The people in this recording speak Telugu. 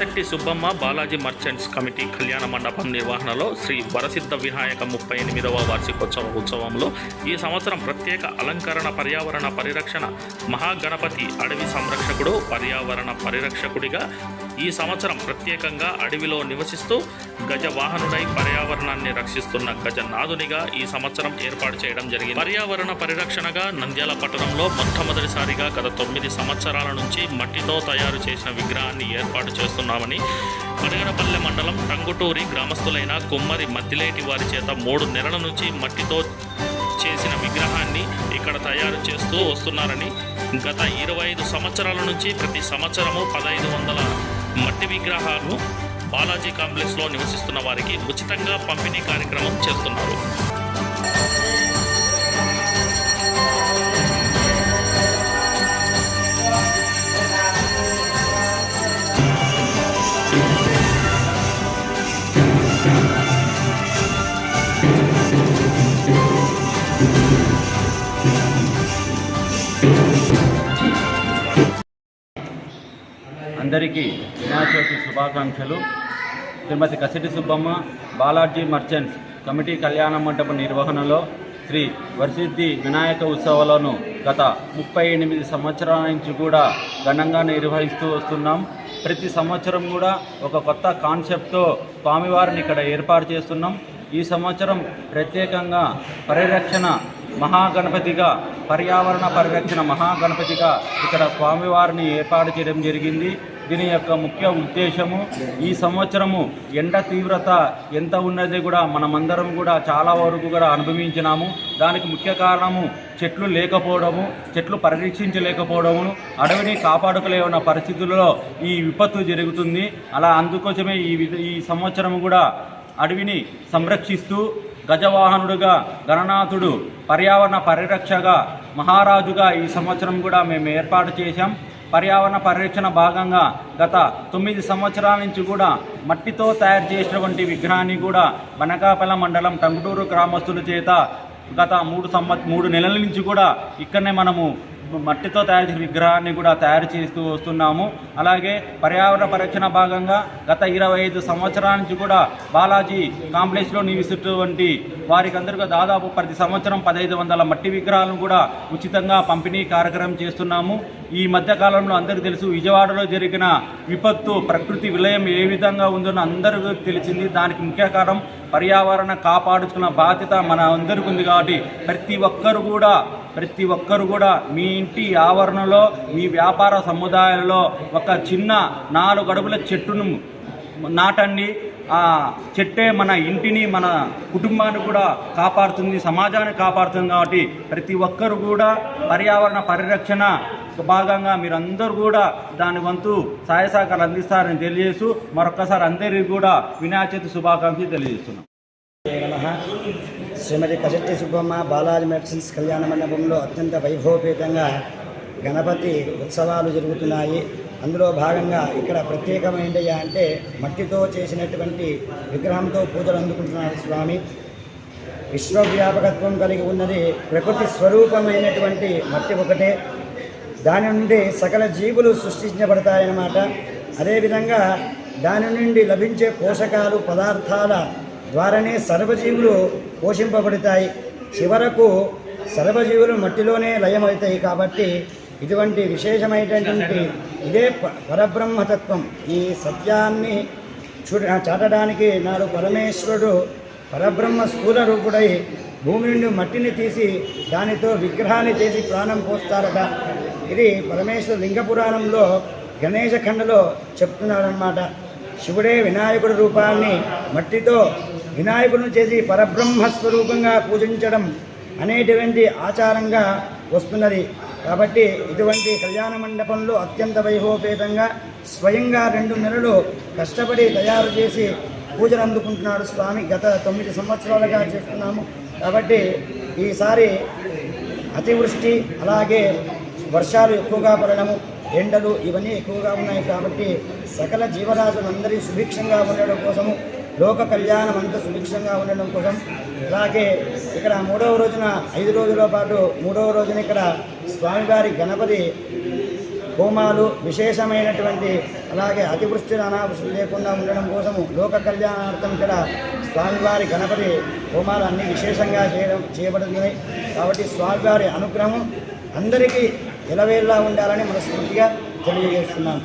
కసెట్టి సుబ్బమ్మ బాలాజీ మర్చెంట్స్ కమిటీ కళ్యాణ మండపం నిర్వహణలో శ్రీ వరసిద్ధ వినాయక ముప్పై ఎనిమిదవ వార్షికోత్సవ ఉత్సవంలో ఈ సంవత్సరం ప్రత్యేక అలంకరణ పర్యావరణ పరిరక్షణ మహాగణపతి అడవి సంరక్షకుడు పర్యావరణ పరిరక్షకుడిగా ఈ సంవత్సరం ప్రత్యేకంగా అడవిలో నివసిస్తూ గజ వాహనుడై పర్యావరణాన్ని రక్షిస్తున్న గజనాథునిగా ఈ సంవత్సరం ఏర్పాటు చేయడం జరిగింది. పర్యావరణ పరిరక్షణగా నంద్యాల పట్టణంలో మొట్టమొదటిసారిగా గత తొమ్మిది సంవత్సరాల నుంచి మట్టితో తయారు చేసిన విగ్రహాన్ని ఏర్పాటు చేస్తున్నామని పడగడపల్లె మండలం టంగుటూరి గ్రామస్తులైన కుమ్మరి మద్దిలేటి వారి చేత మూడు నెలల నుంచి మట్టితో చేసిన విగ్రహాన్ని ఇక్కడ తయారు చేస్తూ వస్తున్నారని గత ఇరవై ఐదు సంవత్సరాల నుంచి ప్రతి సంవత్సరము పదహైదు వందల మట్టి విగ్రహాలు బాలాజీ కాంప్లెక్స్లో నివసిస్తున్న వారికి ఉచితంగా పంపిణీ కార్యక్రమం చేస్తున్నారు. అందరికీ వినాయక చవితి శుభాకాంక్షలు. శ్రీమతి కసిటి సుబ్బమ్మ బాలాజీ మర్చెంట్స్ కమిటీ కళ్యాణ మండపం నిర్వహణలో శ్రీ వరసిద్ధి వినాయక ఉత్సవాలను గత ముప్పై ఎనిమిది సంవత్సరాల నుంచి కూడా ఘనంగా నిర్వహిస్తూ వస్తున్నాం. ప్రతి సంవత్సరం కూడా ఒక కొత్త కాన్సెప్ట్తో స్వామివారిని ఇక్కడ ఏర్పాటు చేస్తున్నాం. ఈ సంవత్సరం ప్రత్యేకంగా పరిరక్షణ మహాగణపతిగా పర్యావరణ పరిరక్షణ మహాగణపతిగా ఇక్కడ స్వామివారిని ఏర్పాటు చేయడం జరిగింది. దీని యొక్క ముఖ్య ఉద్దేశము ఈ సంవత్సరము ఎండ తీవ్రత ఎంత ఉన్నది కూడా మనమందరం కూడా చాలా వరకు కూడా అనుభవించినాము. దానికి ముఖ్య కారణము చెట్లు లేకపోవడము చెట్లు పరిరక్షించలేకపోవడము అడవిని కాపాడుకోలేవన్న పరిస్థితుల్లో ఈ విపత్తు జరుగుతుంది. అలా అందుకోసమే ఈ ఈ సంవత్సరం కూడా అడవిని సంరక్షిస్తూ గజవాహనుడుగా గణనాథుడు పర్యావరణ పరిరక్షగా మహారాజుగా ఈ సంవత్సరం కూడా మేము ఏర్పాటు చేశాం. పర్యావరణ పరిరక్షణ భాగంగా గత తొమ్మిది సంవత్సరాల నుంచి కూడా మట్టితో తయారు చేసినటువంటి విగ్రహాన్ని కూడా బనకాపల్ల మండలం టంగుటూరు గ్రామస్తుల చేత గత మూడు సంవత్ మూడు నెలల నుంచి కూడా ఇక్కడనే మనము మట్టితో తయారు చేసిన విగ్రహాన్ని కూడా తయారు చేస్తూ వస్తున్నాము. అలాగే పర్యావరణ పరిరక్షణ భాగంగా గత ఇరవై ఐదు సంవత్సరాల నుంచి కూడా బాలాజీ కాంప్లెక్స్లో నివసిస్తున్నటువంటి వారికి అందరికీ దాదాపు ప్రతి సంవత్సరం పదహైదు వందల మట్టి విగ్రహాలను కూడా ఉచితంగా పంపిణీ కార్యక్రమం చేస్తున్నాము. ఈ మధ్య కాలంలో అందరికీ తెలుసు విజయవాడలో జరిగిన విపత్తు ప్రకృతి విలయం ఏ విధంగా ఉందో అందరికీ తెలిసింది. దానికి ముఖ్య కారణం పర్యావరణ కాపాడుచుకున్న బాధ్యత మన అందరికీ ఉంది కాబట్టి ప్రతి ఒక్కరు కూడా ప్రతి ఒక్కరు కూడా మీ ఇంటి ఆవరణలో మీ వ్యాపార సముదాయాలలో ఒక చిన్న నాలుగు అడుగుల చెట్టును నాటండి. ఆ చెట్టే మన ఇంటిని మన కుటుంబాన్ని కూడా కాపాడుతుంది సమాజాన్ని కాపాడుతుంది కాబట్టి ప్రతి ఒక్కరు కూడా పర్యావరణ పరిరక్షణ భాగంగా మీరందరూ కూడా దాని వంతు సహాయ సహకారాలు అందిస్తారని తెలియజేస్తూ మరొక్కసారి అందరికీ కూడా వినాయక చవితి శుభాకాంక్షలు తెలియజేస్తున్నాం. శ్రీమతి కశెట్టి సుబ్బమ్మ బాలాజీ మెడిసిన్స్ కళ్యాణ మండపంలో అత్యంత వైభవపేతంగా గణపతి ఉత్సవాలు జరుగుతున్నాయి. అందులో భాగంగా ఇక్కడ ప్రత్యేకం అంటే మట్టితో చేసినటువంటి విగ్రహంతో పూజలు అందుకుంటున్నారు స్వామి. విశ్వవ్యాపకత్వం కలిగి ఉన్నది ప్రకృతి స్వరూపమైనటువంటి మట్టి ఒకటే. దాని నుండి సకల జీవులు సృష్టించబడతాయన్నమాట. అదేవిధంగా దాని నుండి లభించే పోషకాలు పదార్థాల ద్వారానే సర్వజీవులు పోషింపబడతాయి. చివరకు సర్వజీవులు మట్టిలోనే లయమవుతాయి కాబట్టి ఇటువంటి విశేషమైనటువంటి ఇదే పరబ్రహ్మతత్వం. ఈ సత్యాన్ని చూడ చాటడానికి నాడు పరమేశ్వరుడు పరబ్రహ్మ స్థూల రూపుడై భూమి నుండి మట్టిని తీసి దానితో విగ్రహాన్ని చేసి ప్రాణం పోస్తారట. ఇది పరమేశ్వర లింగ పురాణంలో గణేశఖండలో శివుడే వినాయకుడి రూపాన్ని మట్టితో వినాయకుడిని చేసి పరబ్రహ్మస్వరూపంగా పూజించడం అనేటువంటి ఆచారంగా వస్తున్నది. కాబట్టి ఇటువంటి కళ్యాణ మండపంలో అత్యంత వైభవపేతంగా స్వయంగా రెండు నెలలు కష్టపడి తయారు చేసి పూజలు అందుకుంటున్నాడు స్వామి. గత తొమ్మిది సంవత్సరాలుగా చేస్తున్నాము. కాబట్టి ఈసారి అతివృష్టి అలాగే వర్షాలు ఎక్కువగా పడడము ఎండలు ఇవన్నీ ఎక్కువగా ఉన్నాయి కాబట్టి సకల జీవరాశులందరి సుభిక్షంగా ఉండడం కోసము లోక కళ్యాణం అంతా సుభిక్షంగా ఉండడం కోసం అలాగే ఇక్కడ మూడవ రోజున ఐదు రోజుల పాటు మూడవ రోజున ఇక్కడ స్వామివారి గణపతి హోమాలు విశేషమైనటువంటి అలాగే అతివృష్టి అనావృష్టి లేకుండా ఉండడం కోసము లోక కళ్యాణార్థం ఇక్కడ స్వామివారి గణపతి హోమాలు అన్ని విశేషంగా చేయడం చేయబడుతున్నాయి. కాబట్టి స్వామివారి అనుగ్రహం అందరికీ ఎలవేళ్ళ ఉండాలని మనస్ఫూర్తిగా తెలియజేస్తున్నాను.